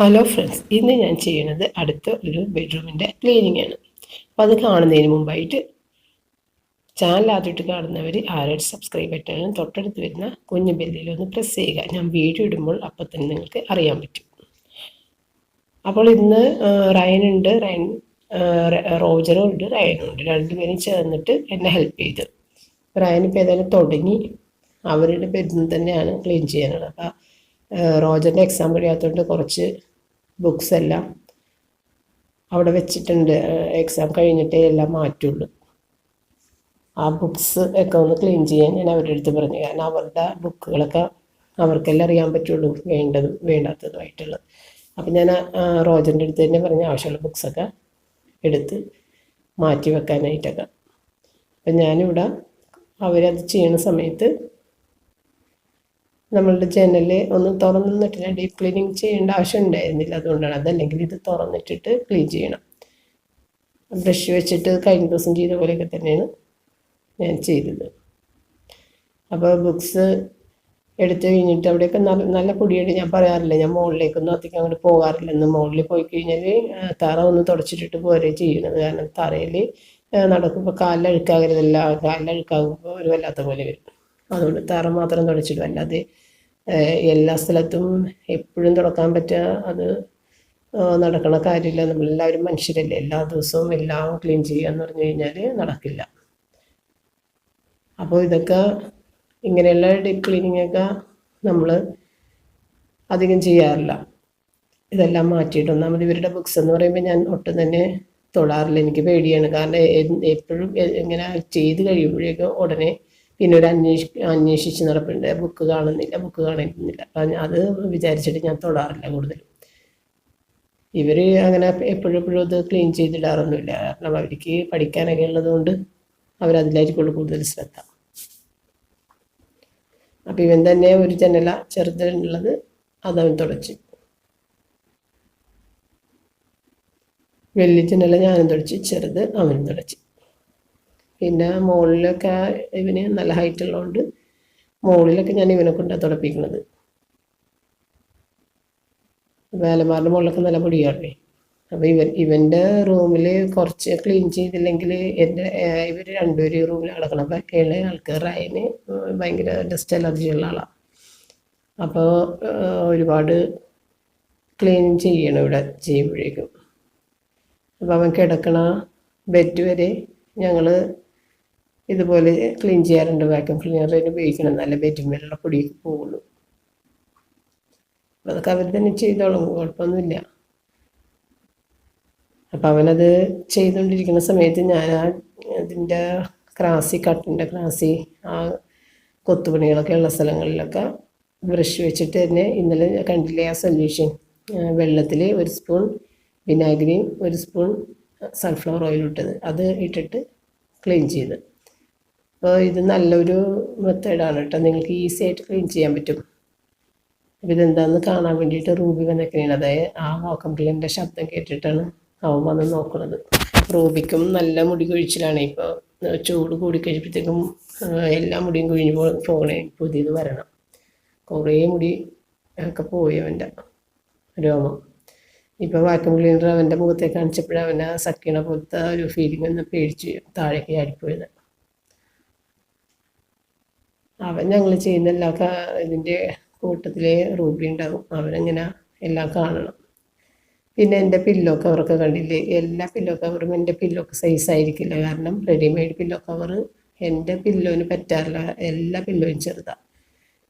Hello friends ഇന്ന് ഞാൻ ചെയ്യുന്നത് അടുത്ത ഒരു ബെഡ്റൂമിന്റെ ക്ലീനിങ് ആണ്. അപ്പോൾ അത് കാണുന്നതിന് മുമ്പായിട്ട് ചാനൽ ആദ്യമായിട്ട് കാണുന്നവർ ആരായിട്ട് സബ്സ്ക്രൈബ് ബട്ടണിലും തൊട്ടടുത്ത് വരുന്ന കുഞ്ഞു ബെല്ലിൽ ഒന്ന് പ്രസ് ചെയ്യുക. ഞാൻ വീഡിയോ ഇടുമ്പോൾ അപ്പോൾ തന്നെ നിങ്ങൾക്ക് അറിയാൻ പറ്റും. അപ്പോൾ ഇന്ന് റയനുണ്ട് റയൻ റോജറും ഉണ്ട്. റയനും ഉണ്ട്. രണ്ടുപേരും ചേർന്നിട്ട് എന്നെ ഹെൽപ്പ് ചെയ്തു. ഇപ്പോൾ ഏതായാലും തുടങ്ങി. അവരുടെ ബെഡ്റൂം തന്നെയാണ് ക്ലീൻ ചെയ്യാനുള്ളത്. അപ്പോൾ റോജറിന്റെ എക്സാം കഴിയാത്തതുകൊണ്ട് കുറച്ച് ബുക്സ് എല്ലാം അവിടെ വെച്ചിട്ടുണ്ട്. എക്സാം കഴിഞ്ഞിട്ടേ എല്ലാം മാറ്റുള്ളൂ. ആ ബുക്സ് ഒക്കെ ഒന്ന് ക്ലീൻ ചെയ്യാൻ ഞാൻ അവരുടെ അടുത്ത് പറഞ്ഞു. കാരണം അവരുടെ ബുക്കുകളൊക്കെ അവർക്കെല്ലാം അറിയാൻ പറ്റുള്ളൂ വേണ്ടതും വേണ്ടാത്തതുമായിട്ടുള്ളത്. അപ്പം ഞാൻ റോജന്റെ അടുത്ത് തന്നെ പറഞ്ഞ ആവശ്യമുള്ള ബുക്സൊക്കെ എടുത്ത് മാറ്റി വെക്കാനായിട്ടൊക്കെ. അപ്പം ഞാനിവിടെ അവരത് ചെയ്യുന്ന സമയത്ത് നമ്മളുടെ ജനൽ ഒന്ന് തുറന്നിട്ടില്ല ഡീപ്പ് ക്ലീനിങ് ചെയ്യേണ്ട ആവശ്യം ഉണ്ടായിരുന്നില്ല. അതുകൊണ്ടാണ് അതല്ലെങ്കിൽ ഇത് തുറന്നിട്ടിട്ട് ക്ലീൻ ചെയ്യണം. ബ്രഷ് വെച്ചിട്ട് കഴിഞ്ഞ ദിവസം ചെയ്ത പോലെയൊക്കെ തന്നെയാണ് ഞാൻ ചെയ്തത്. അപ്പോൾ ബുക്സ് എടുത്തു കഴിഞ്ഞിട്ട് അവിടെയൊക്കെ നല്ല നല്ല പൊടിയുണ്ട് ഞാൻ പറയാറില്ല. ഞാൻ മുകളിലേക്കൊന്നും അധികം അങ്ങോട്ട് പോകാറില്ലെന്ന്. മുകളിൽ പോയി കഴിഞ്ഞാൽ തറ ഒന്ന് തുടച്ചിട്ടിട്ട് പോരെ ചെയ്യണത്. കാരണം തറയിൽ നടക്കുമ്പോൾ കാലിലഴുക്കാകരുതല്ല കാലിലഴുക്കാകുമ്പോൾ ഒരു വല്ലാത്ത പോലെ വരും. അതുകൊണ്ട് തറ മാത്രം തുടച്ചിടും. അല്ലാതെ എല്ലാ സ്ഥലത്തും എപ്പോഴും തുടക്കാൻ പറ്റുക അത് നടക്കണ കാര്യമില്ല. നമ്മളെല്ലാവരും മനുഷ്യരല്ലേ. എല്ലാ ദിവസവും എല്ലാം ക്ലീൻ ചെയ്യുക എന്ന് പറഞ്ഞു കഴിഞ്ഞാൽ നടക്കില്ല. അപ്പോൾ ഇതൊക്കെ ഇങ്ങനെയുള്ള ഡീപ്പ് ക്ലീനിങ് ഒക്കെ നമ്മൾ അധികം ചെയ്യാറില്ല. ഇതെല്ലാം മാറ്റിയിട്ട് ഒന്നാമത് ഇവരുടെ ബുക്സ് എന്ന് പറയുമ്പോൾ ഞാൻ ഒട്ടും തന്നെ തൊടാറില്ല. എനിക്ക് പേടിയാണ്. കാരണം എപ്പോഴും ഇങ്ങനെ ചെയ്ത് കഴിയുമ്പോഴേക്കും ഉടനെ പിന്നെ ഒരു അന്വേഷി അന്വേഷിച്ച് നടപ്പുണ്ട്. ബുക്ക് കാണുന്നില്ല ബുക്ക് കാണുന്നില്ല. അപ്പം അത് വിചാരിച്ചിട്ട് ഞാൻ തൊടാറില്ല കൂടുതലും. ഇവർ അങ്ങനെ എപ്പോഴും എപ്പോഴും ഇത് ക്ലീൻ ചെയ്തിടാറൊന്നുമില്ല. കാരണം അവർക്ക് പഠിക്കാനൊക്കെ ഉള്ളതുകൊണ്ട് അവരതിലായിരിക്കുള്ളൂ കൂടുതൽ ശ്രദ്ധ. അപ്പം ഇവൻ തന്നെ ഒരു ജനല ചെറുതുള്ളത് അതവൻ തുടച്ച്. വലിയ ജനല ഞാനും തുടച്ച് ചെറുത് അവനും തുടച്ച്. പിന്നെ മുകളിലൊക്കെ ഇവന് നല്ല ഹൈറ്റ് ഉള്ളതുകൊണ്ട് മുകളിലൊക്കെ ഞാൻ ഇവനെ കൊണ്ടാണ് തുടപ്പിക്കുന്നത്. വേലമാരുടെ മുകളിലൊക്കെ നല്ല പൊടിയാണേ അപ്പോൾ ഇവൻ ഇവന്റെ റൂമിൽ കുറച്ച് ക്ലീൻ ചെയ്തില്ലെങ്കിൽ എന്റെ ഇവർ രണ്ടുപേരും റൂമിൽ കിടക്കണം അപ്പോൾ ഇളയ ആൾക്കാർ അതിന് ഭയങ്കര ഡസ്റ്റ് അലർജി ഉള്ള ആളാണ് അപ്പോൾ ഒരുപാട് ക്ലീൻ ചെയ്യണം ഇവിടെ ചെയ്യുമ്പോഴേക്കും. അപ്പോൾ അവൻ കിടക്കണ ബെഡ് വരെ ഞങ്ങൾ ഇതുപോലെ ക്ലീൻ ചെയ്യാറുണ്ട് വാക്യൂം ക്ലീനറിന് ഉപയോഗിക്കണം. നല്ല ബെറ്റിന്മേലുള്ള പൊടിയൊക്കെ പോകുള്ളൂ. അതൊക്കെ അവർ തന്നെ ചെയ്തോളും കുഴപ്പമൊന്നുമില്ല. അപ്പം അവനത് ചെയ്തുകൊണ്ടിരിക്കുന്ന സമയത്ത് ഞാൻ ആ അതിന്റെ ക്രാസി കട്ടിന്റെ ക്രാസി ആ കൊത്തുപണികളൊക്കെ ഉള്ള സ്ഥലങ്ങളിലൊക്കെ ബ്രഷ് വെച്ചിട്ട് തന്നെ ഇന്നലെ കണ്ടില്ലേ ആ സൊല്യൂഷൻ വെള്ളത്തിൽ ഒരു സ്പൂൺ വിനാഗിരിയും ഒരു സ്പൂൺ സൺഫ്ലവർ ഓയിൽ ഇട്ടത്. അത് ഇട്ടിട്ട് ക്ലീൻ ചെയ്ത്. അപ്പോൾ ഇത് നല്ലൊരു മെത്തേഡാണ് കേട്ടോ. നിങ്ങൾക്ക് ഈസി ആയിട്ട് ക്ലീൻ ചെയ്യാൻ പറ്റും. അപ്പോൾ ഇതെന്താണെന്ന് കാണാൻ വേണ്ടിയിട്ട് റൂബി വന്നേക്കണേണ് അതായത് ആ വാക്കമ്പിളിന്റെ ശബ്ദം കേട്ടിട്ടാണ് അവൻ വന്ന് നോക്കുന്നത്. റൂബിക്കും നല്ല മുടി കൊഴിച്ചിലാണ്. ഇപ്പോൾ ചൂട് കൂടി കഴിയുമ്പോഴത്തേക്കും എല്ലാ മുടിയും കൊഴിഞ്ഞ് പോകണേ. പുതിയത് വരണം. കുറേ മുടി ഒക്കെ പോയി അവന്റെ രോമം. ഇപ്പോൾ വാക്യൂം ക്ലീനർ അവന്റെ മുഖത്തെ കാണിച്ചപ്പോഴവനെ സക്കീണ പോലത്തെ ഒരു ഫീലിംഗ് ഒന്ന് പേടിച്ച് താഴേക്ക് ചാടിപ്പോയത്. അവൻ ഞങ്ങൾ ചെയ്യുന്ന എല്ലാ ഇതിന്റെ കൂട്ടത്തിലെ റൂബി ഉണ്ടാകും അവനങ്ങനെ എല്ലാം കാണണം. പിന്നെ എന്റെ പില്ലോ കവറൊക്കെ കണ്ടില്ലേ? എല്ലാ പില്ലോ കവറും എന്റെ പില്ലോക്ക് സൈസ് ആയിരിക്കില്ല. കാരണം റെഡിമെയ്ഡ് പില്ലോ കവർ എന്റെ പില്ലോന് പറ്റാറില്ല. എല്ലാ പില്ലോയും ചെറുതാണ്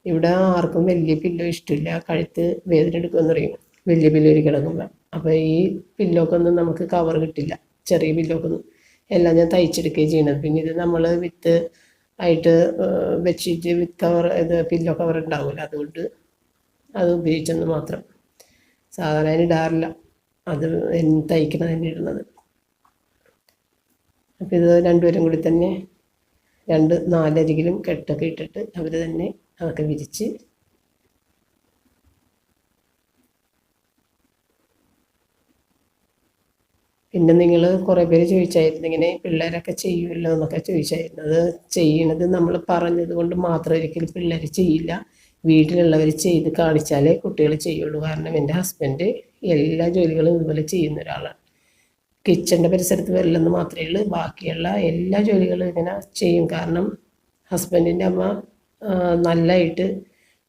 ഇവിടെ ആർക്കും വലിയ പില്ലോ ഇഷ്ടമില്ല. കഴുത്ത് വേദന എടുക്കുമെന്ന് പറയും. വലിയ പില്ലോയിൽ കിടക്കുമ്പോൾ അപ്പോൾ ഈ പില്ലോക്കൊന്നും നമുക്ക് കവർ കിട്ടില്ല. ചെറിയ പില്ലോക്കൊന്നും എല്ലാം ഞാൻ തയ്ച്ചെടുക്കുകയും ചെയ്യണത്. പിന്നെ ഇത് നമ്മൾ വിത്ത് ആയിട്ട് ബെഡ്ഷീറ്റ് വിത്ത് കവർ ഇത് പില്ലോ കവർ ഉണ്ടാവില്ല അതുകൊണ്ട് അത് ഉപയോഗിച്ചെന്ന് മാത്രം. സാധാരണ അതിന് ഇടാറില്ല. അത് തയ്ക്കണം തന്നെ ഇടുന്നത്. അപ്പം ഇത് രണ്ടുപേരും കൂടി തന്നെ രണ്ട് നാലരികിലും കെട്ടൊക്കെ ഇട്ടിട്ട് അവർ തന്നെ അതൊക്കെ വിരിച്ച് പിന്നെ നിങ്ങൾ കുറേ പേര് ചോദിച്ചായിരുന്നു ഇങ്ങനെ പിള്ളേരൊക്കെ ചെയ്യുമല്ലോ എന്നൊക്കെ ചോദിച്ചായിരുന്നു. അത് ചെയ്യണത് നമ്മൾ പറഞ്ഞത് കൊണ്ട് മാത്രം ഒരിക്കലും പിള്ളേർ ചെയ്യില്ല. വീട്ടിലുള്ളവർ ചെയ്ത് കാണിച്ചാലേ കുട്ടികൾ ചെയ്യുള്ളൂ. കാരണം എന്റെ ഹസ്ബൻഡ് എല്ലാ ജോലികളും ഇതുപോലെ ചെയ്യുന്ന ഒരാളാണ്. കിച്ചന്റെ പരിസരത്ത് വരില്ലെന്ന് മാത്രമേ ഉള്ളൂ. ബാക്കിയുള്ള എല്ലാ ജോലികളും ഇങ്ങനെ ചെയ്യും. കാരണം ഹസ്ബൻഡിന്റെ അമ്മ നല്ലതായിട്ട്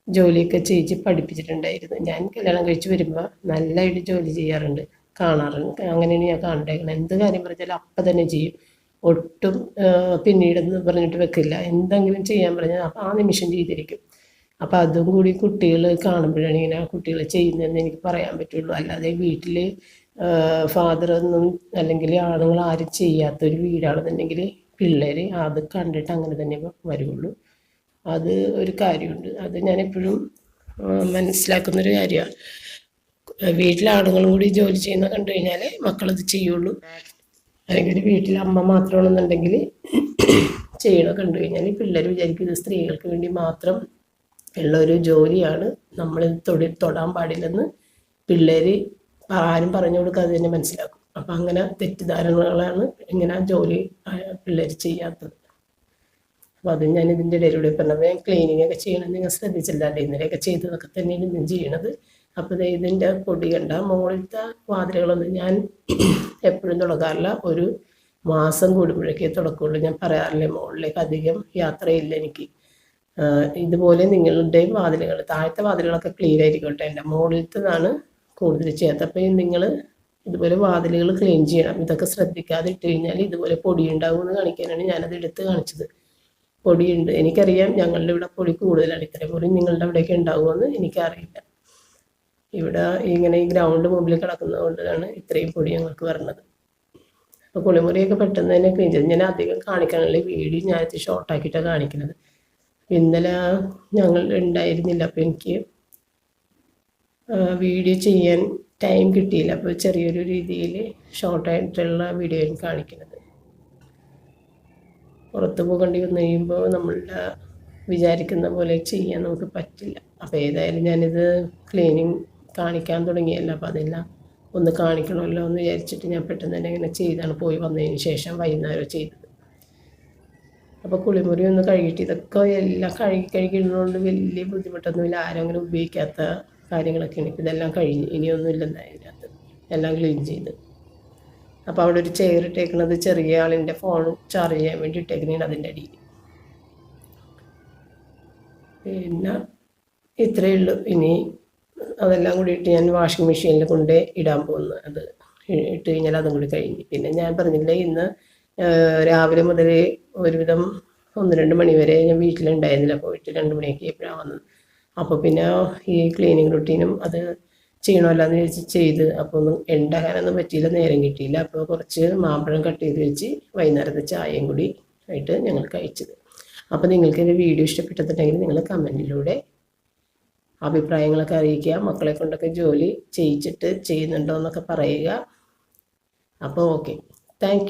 ജോലിയൊക്കെ ചെയ്യിച്ച് പഠിപ്പിച്ചിട്ടുണ്ടായിരുന്നു. ഞാൻ കല്യാണം കഴിച്ച് വരുമ്പോൾ നല്ലതായിട്ട് ജോലി ചെയ്യാറുണ്ട്. കാണാറുണ്ട്. അങ്ങനെയാണ് ഞാൻ കണ്ടേക്കണം. എന്ത് കാര്യം പറഞ്ഞാലും അപ്പം തന്നെ ചെയ്യും. ഒട്ടും പിന്നീടെന്ന് പറഞ്ഞിട്ട് വെക്കില്ല. എന്തെങ്കിലും ചെയ്യാൻ പറഞ്ഞാൽ അപ്പം ആ നിമിഷം ചെയ്തിരിക്കും. അപ്പം അതും കൂടി കുട്ടികൾ കാണുമ്പോഴാണ് ഇങ്ങനെ കുട്ടികൾ ചെയ്യുന്നതെന്ന് എനിക്ക് പറയാൻ പറ്റുള്ളൂ. അല്ലാതെ വീട്ടിൽ ഫാദർ ഒന്നും അല്ലെങ്കിൽ ആണുങ്ങൾ ആരും ചെയ്യാത്തൊരു വീടാണെന്നുണ്ടെങ്കിൽ പിള്ളേർ അത് കണ്ടിട്ട് അങ്ങനെ തന്നെ വരുള്ളൂ. അത് ഒരു കാര്യമുണ്ട്. അത് ഞാൻ എപ്പോഴും മനസ്സിലാക്കുന്നൊരു കാര്യമാണ്. വീട്ടിലെ ആണുങ്ങളും കൂടി ജോലി ചെയ്യുന്ന കണ്ടു കഴിഞ്ഞാൽ മക്കളത് ചെയ്യുള്ളൂ. അല്ലെങ്കിൽ ഒരു വീട്ടിൽ അമ്മ മാത്രമാണെന്നുണ്ടെങ്കിൽ ചെയ്യണം കണ്ടു കഴിഞ്ഞാൽ പിള്ളേർ വിചാരിക്കും ഇത് സ്ത്രീകൾക്ക് വേണ്ടി മാത്രം ഉള്ള ഒരു ജോലിയാണ്. നമ്മൾ തൊടി തൊടാൻ പാടില്ലെന്ന് പിള്ളേർ ആരും പറഞ്ഞു കൊടുക്കാതെ തന്നെ മനസ്സിലാക്കും. അപ്പം അങ്ങനെ തെറ്റിദ്ധാരണകളാണ് ഇങ്ങനെ ജോലി പിള്ളേർ ചെയ്യാത്തത്. അപ്പോൾ അത് ഞാൻ ഇതിന്റെ ഇടയിലൂടെ പറഞ്ഞത്. ഞാൻ ക്ലീനിങ് ഒക്കെ ചെയ്യണമെന്ന് നിങ്ങൾ ശ്രദ്ധിച്ചില്ലാണ്ട് ഇന്നലെയൊക്കെ ചെയ്തതൊക്കെ തന്നെയാണ് ഞാൻ ചെയ്യണത്. അപ്പോൾ ഇതിന്റെ പൊടി കണ്ട മുകളിലത്തെ വാതിലുകളൊന്നും ഞാൻ എപ്പോഴും തുടങ്ങാറില്ല. ഒരു മാസം കൂടുമ്പോഴേക്കേ തുടക്കുള്ളൂ ഞാൻ പറയാറില്ലേ മുകളിലേക്ക് അധികം യാത്രയില്ല എനിക്ക്. ഇതുപോലെ നിങ്ങളുടെയും വാതിലുകൾ താഴത്തെ വാതിലുകളൊക്കെ ക്ലീൻ ആയിരിക്കട്ടെ. എന്റെ മുകളിലത്തതാണ് കൂടുതൽ ചെയ്യാത്തത്. അപ്പോൾ നിങ്ങൾ ഇതുപോലെ വാതിലുകൾ ക്ലീൻ ചെയ്യണം. ഇതൊക്കെ ശ്രദ്ധിക്കാതെ ഇട്ട് കഴിഞ്ഞാൽ ഇതുപോലെ പൊടി ഉണ്ടാവും എന്ന് കാണിക്കാനാണ് ഞാനത് എടുത്ത് കാണിച്ചത്. പൊടിയുണ്ട്. എനിക്കറിയാം ഞങ്ങളുടെ ഇവിടെ പൊടി കൂടുതലാണ്. ഇത്രയും പൊടി നിങ്ങളുടെ അവിടെയൊക്കെ ഉണ്ടാകുമെന്ന് എനിക്കറിയില്ല. ഇവിടെ ഇങ്ങനെ ഈ ഗ്രൗണ്ട് മുമ്പിൽ കിടക്കുന്നത് കൊണ്ടാണ് ഇത്രയും പൊടി ഞങ്ങൾക്ക് വരുന്നത് അപ്പോൾ കുളിമുറിയൊക്കെ പെട്ടെന്ന് തന്നെ ക്ലീൻ ചെയ്ത്. ഞാൻ അധികം കാണിക്കാനുള്ള വീഡിയോ ഞാൻ എത്തി ഷോർട്ടാക്കിയിട്ടാണ് കാണിക്കുന്നത് ഇന്നലെ ഞങ്ങൾ ഉണ്ടായിരുന്നില്ല അപ്പോൾ എനിക്ക് വീഡിയോ ചെയ്യാൻ ടൈം കിട്ടിയില്ല. അപ്പോൾ ചെറിയൊരു രീതിയിൽ ഷോർട്ടായിട്ടുള്ള വീഡിയോ കാണിക്കുന്നത് പുറത്ത് പോകേണ്ടി വന്നു കഴിയുമ്പോൾ നമ്മളുടെ വിചാരിക്കുന്ന പോലെ ചെയ്യാൻ നമുക്ക് പറ്റില്ല. അപ്പോൾ ഏതായാലും ഞാനിത് ക്ലീനിങ് കാണിക്കാൻ തുടങ്ങിയല്ലോ. അപ്പോൾ അതെല്ലാം ഒന്ന് കാണിക്കണമല്ലോ എന്ന് വിചാരിച്ചിട്ട് ഞാൻ പെട്ടെന്ന് തന്നെ ഇങ്ങനെ ചെയ്താണ് പോയി വന്നതിന് ശേഷം വൈകുന്നേരം ചെയ്തത്. അപ്പോൾ കുളിമുറി ഒന്ന് കഴുകിയിട്ട് ഇതൊക്കെ എല്ലാം കഴുകി കഴുകിടുന്നതുകൊണ്ട് വലിയ ബുദ്ധിമുട്ടൊന്നുമില്ല. ആരും അങ്ങനെ ഉപയോഗിക്കാത്ത കാര്യങ്ങളൊക്കെയാണ്. ഇതെല്ലാം കഴിഞ്ഞ്. ഇനിയൊന്നുമില്ല അതിനകത്ത് എല്ലാം ക്ലീൻ ചെയ്ത്. അപ്പോൾ അവിടെ ഒരു ചെയർ ഇട്ടേക്കുന്നത് ചെറിയ ആളിന്റെ ഫോൺ ചാർജ് ചെയ്യാൻ വേണ്ടി ഇട്ടേക്കുന്നതാണ് അതിന്റെ അടിയിൽ. പിന്നെ ഇത്രയേ ഉള്ളൂ. ഇനി അതെല്ലാം കൂടിയിട്ട് ഞാൻ വാഷിംഗ് മെഷീനിൽ കൊണ്ട് ഇടാൻ പോകുന്നു അത് ഇട്ട് കഴിഞ്ഞാൽ അതും കൂടി കഴിഞ്ഞ്. പിന്നെ ഞാൻ പറഞ്ഞില്ലേ ഇന്ന് രാവിലെ മുതൽ ഒരുവിധം ഒന്ന് രണ്ട് മണി വരെ ഞാൻ വീട്ടിലുണ്ടായിരുന്നില്ല. പോയിട്ട് രണ്ട് മണിയൊക്കെ എപ്പോഴാണ് വന്നത്. അപ്പോൾ പിന്നെ ഈ ക്ലീനിങ് റുട്ടീനും അത് ചെയ്യണമല്ലോ എന്ന് ചോദിച്ച് ചെയ്ത്. അപ്പോൾ ഒന്നും ഉണ്ടാക്കാനൊന്നും പറ്റിയില്ല നേരം കിട്ടിയില്ല. അപ്പോൾ കുറച്ച് മാമ്പഴം കട്ട് ചെയ്ത് വെച്ച് വൈകുന്നേരത്തെ ചായയും കൂടി ആയിട്ട് ഞങ്ങൾ കഴിച്ചത് അപ്പോൾ നിങ്ങൾക്ക് എന്റെ വീഡിയോ ഇഷ്ടപ്പെട്ടിട്ടുണ്ടെങ്കിൽ നിങ്ങൾ കമന്റിലൂടെ അഭിപ്രായങ്ങളൊക്കെ അറിയിക്കുക മക്കളെ കൊണ്ടൊക്കെ ജോലി ചെയ്യിച്ചിട്ട് ചെയ്യുന്നുണ്ടോ എന്നൊക്കെ പറയുക അപ്പോൾ ഓക്കെ താങ്ക്